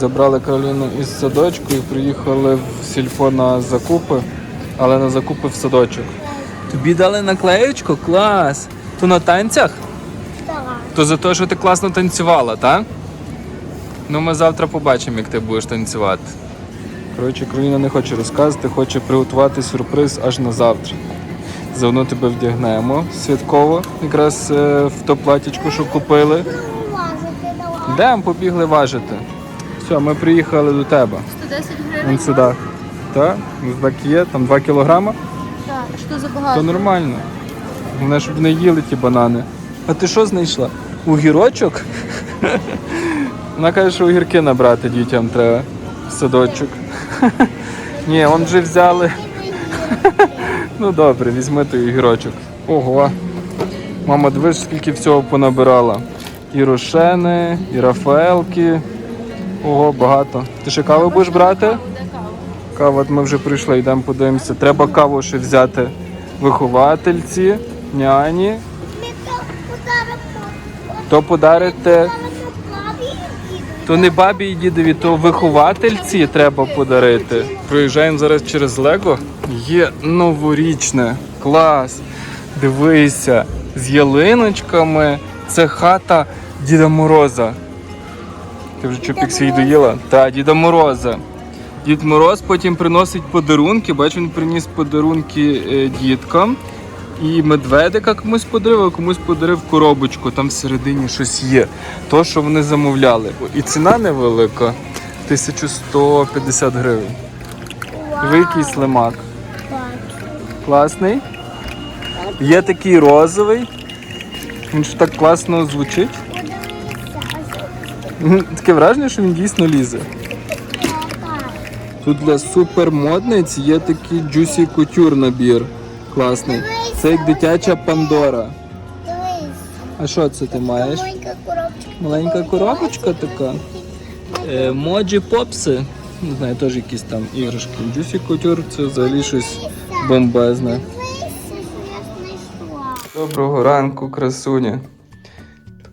Забрали Кароліну із садочку і приїхали в сільпо на закупи, але на закупи в садочок. Тобі дали наклеєчку? Клас! То на танцях? Так. То за те, що ти класно танцювала, так? Ну, ми завтра побачимо, як ти будеш танцювати. Коротше, Кароліна не хоче розказувати, хоче приготувати сюрприз аж на завтра. Заодно тебе вдягнемо святково, якраз е, в то платічко, що купили. Йдемо, побігли важити. Все, ми приїхали до тебе. 110 Вон гривень. сюди. Так? Так є, там 2 кілограма. Так, що за То нормально. Головне, щоб не їли ті банани. А ти що знайшла? Огірочок? Вона каже, що огірки набрати дітям треба. Садочок. Ні, он вже взяли. Ну добре, візьми той огірочок. Ого. Мама, дивись, скільки всього понабирала. І рошени, і рафаелки. Ого, багато. Ти ще каву будеш брати? Кава? Ми вже прийшли, йдемо подивимося. Треба каву ще взяти виховательці, няні. То. Подарите, то не бабі і дідові, то виховательці треба подарити. Проїжджаємо зараз через Лего. Є новорічне. Клас. Дивися, з ялиночками. Це хата Діда Мороза. Ти вже чупік свій доїла? Так, Діда Мороза. Дід Мороз потім приносить подарунки. Бач, він приніс подарунки е, діткам. І медведика комусь подарив, а комусь подарив коробочку. Там всередині щось є. То, що вони замовляли. І ціна невелика. 1150 гривень. Диви, який слимак. Класний. Є такий розовий. Він ж так класно звучить. Таке враження, що він дійсно лізе. Тут для супермодниць є такий Juicy Couture набір. Класний. Це як дитяча Пандора. А що це ти маєш? Маленька коробочка. Така. Е, Моджі попси. Не знаю, теж якісь там іграшки. Juicy Couture це взагалі щось бомбезне. Доброго ранку, красуня.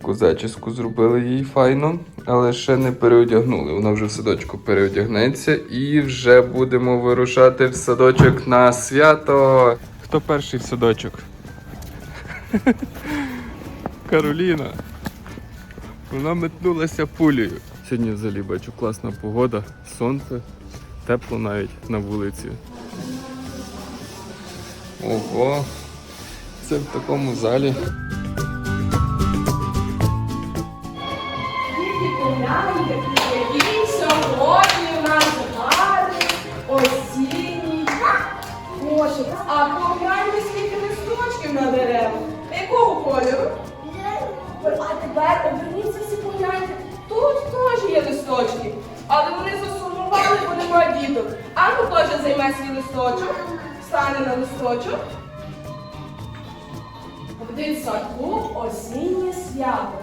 Таку зачіску зробили їй файно, але ще не переодягнули. Вона вже в садочку переодягнеться і вже будемо вирушати в садочок на свято. Хто перший в садочок? Кароліна. Вона метнулася пулею. Сьогодні взагалі бачу класна погода, сонце, тепло навіть на вулиці. Ого, це в такому залі. Погляньте, який сьогодні у нас гарний. А погляньте, скільки листочків на деревах. Якого кольору? А тепер оберніться всі. Тут теж є листочки, але вони засумували, бо немає діток. А ну теж займе свій листочок, стане на листочок. В дитсадку осіннє свято.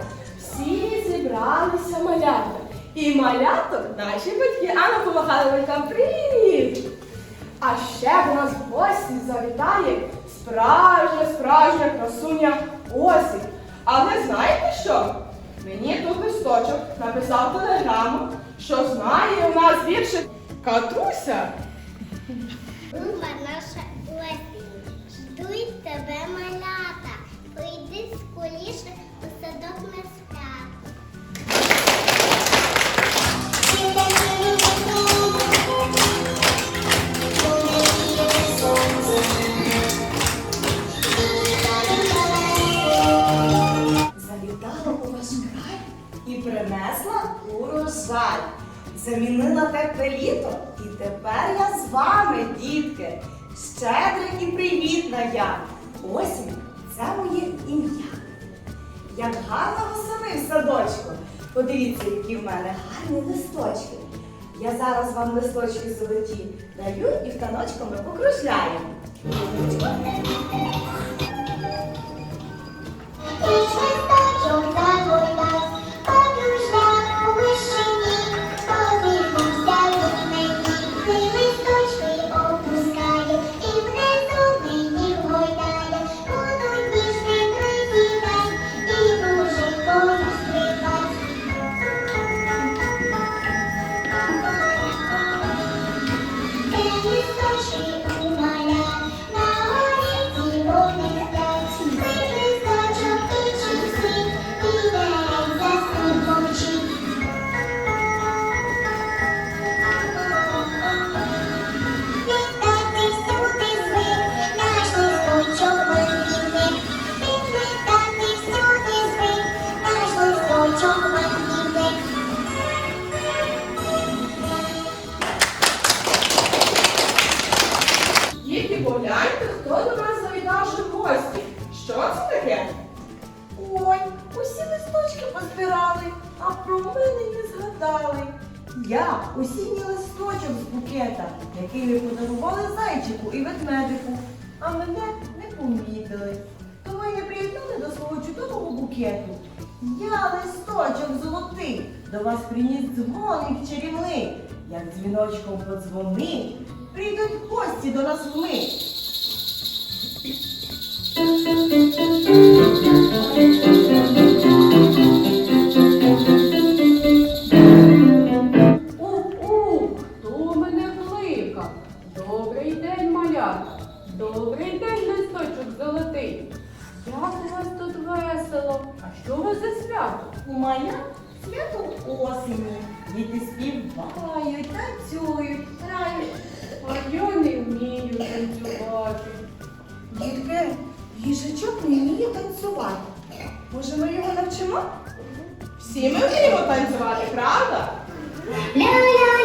Зібралися малята. І маляток наші батьки. Ану помахали батькам привіт! А ще в нас в гості завітає справжня, справжня красуня осінь. Але знаєте що? Мені тут листочок написав телеграму, що знає у нас віршик Катруся. Люба наша осінь, ждуть тебе урожай. Замінила тепле літо, і тепер я з вами, дітки. Щедра і привітна я. Осінь це моє ім'я. Як гарно восени в садочку. Подивіться, які в мене гарні листочки. Я зараз вам листочки золоті даю і в таночку Я осінній листочок з букета, який ми подарували зайчику і ведмедику, а мене не помітили. Тому й не приєднали до свого чудового букету. Я листочок золотий, до вас приніс дзвоник чарівний. Як дзвіночком подзвони, прийдуть гості до нас вмить. Що за свято? У моя свято осені. Діти співають, танцюють, грають. А я не вмію танцювати. Дітки, їжачок не вміє танцювати. Може, ми його навчимо? Всі ми вміємо танцювати, правда? Ля-ля-ля,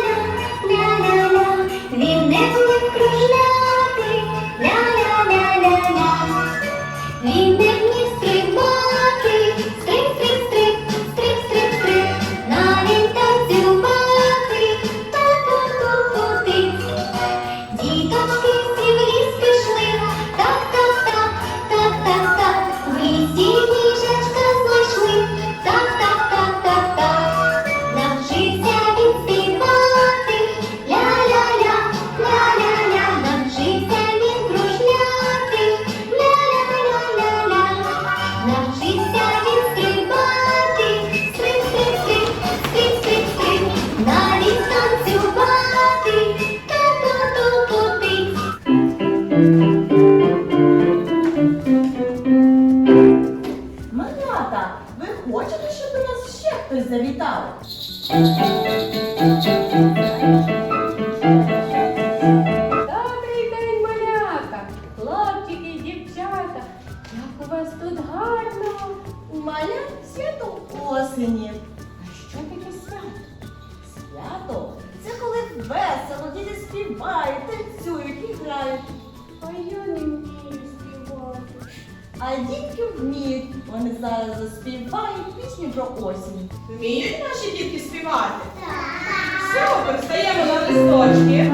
ще? Добрий день, малята, хлопчики і дівчата. Як у вас тут гарно. Моя свято осені. А що таке свято? Свято це коли весело, діти співають, танцюють і грають. А я не вмію співати. А дітки вміють. Вони зараз заспівають пісню про осінь. Вміють наші дітки співати? Супер, стаємо на листочки.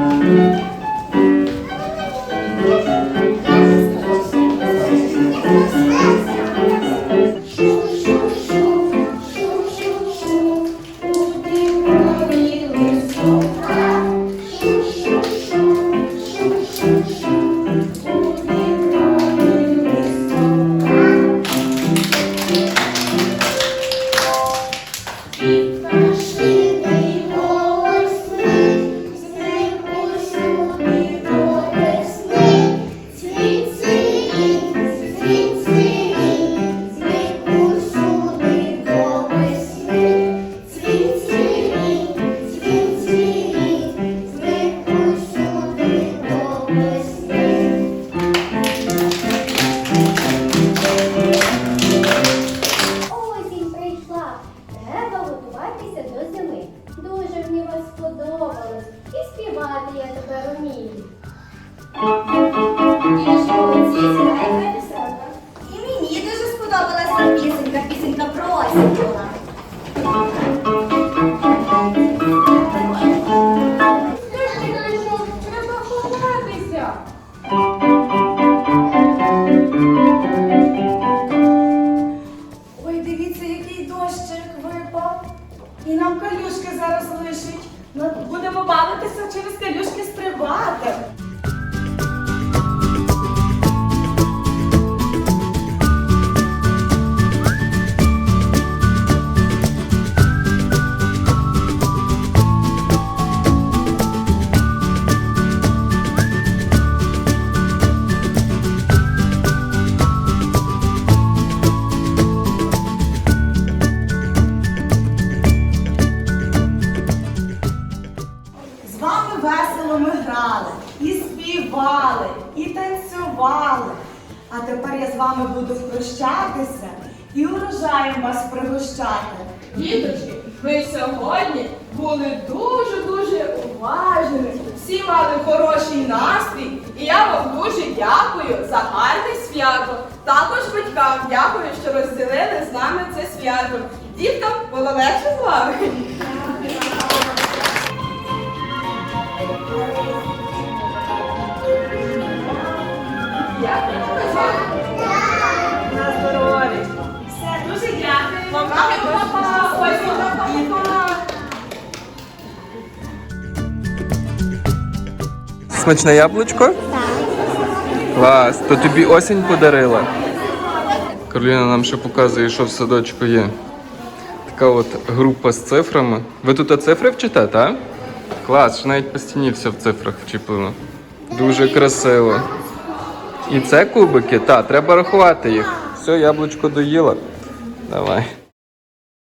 Машини тепер умію. І мені дуже сподобалася пісенька, пісенька про осінь була. Ой, дивіться, який дощик випав. І нам калюшки зараз лишить. Ми будемо бавитися через калюшки bota. Вами буду прощатися і урожаєм вас пригощати. Діточки, ви сьогодні були дуже-дуже уважними. Всі мали хороший настрій. І я вам дуже дякую за гарне свято. Також батькам дякую, що розділили з нами це свято. Діткам було легше з вами. Смачне яблучко? Так. Клас. То тобі осінь подарила. Кароліна нам ще показує, що в садочку є. Така от група з цифрами. Ви тут цифри вчите, так? Клас, що навіть по стіні все в цифрах вчіплено. Дуже красиво. І це кубики, так, треба рахувати їх. Все, яблучко доїла. Давай.